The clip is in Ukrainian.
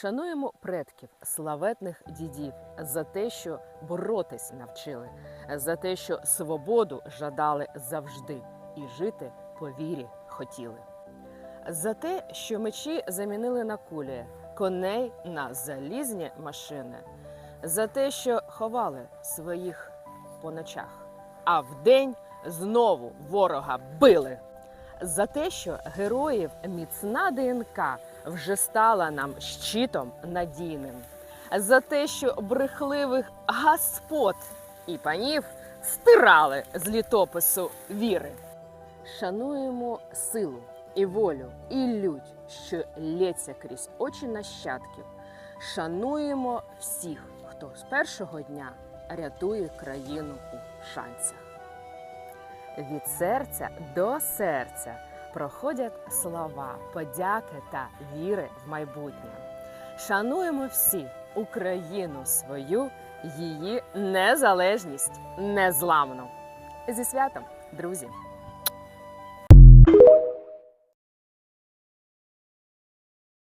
Шануємо предків, славетних дідів за те, що боротись навчили, за те, що свободу жадали завжди і жити по вірі хотіли. За те, що мечі замінили на кулі, коней на залізні машини, за те, що ховали своїх по ночах, а вдень знову ворога били. За те, що героїв міцна ДНК вже стала нам щитом надійним. За те, що брехливих господ і панів стирали з літопису віри. Шануємо силу і волю, і лють, що лється крізь очі нащадків. Шануємо всіх, хто з першого дня рятує країну у шанцях. Від серця до серця проходять слова, подяки та віри в майбутнє. Шануємо всі Україну свою, її незалежність незламну. Зі святом, друзі!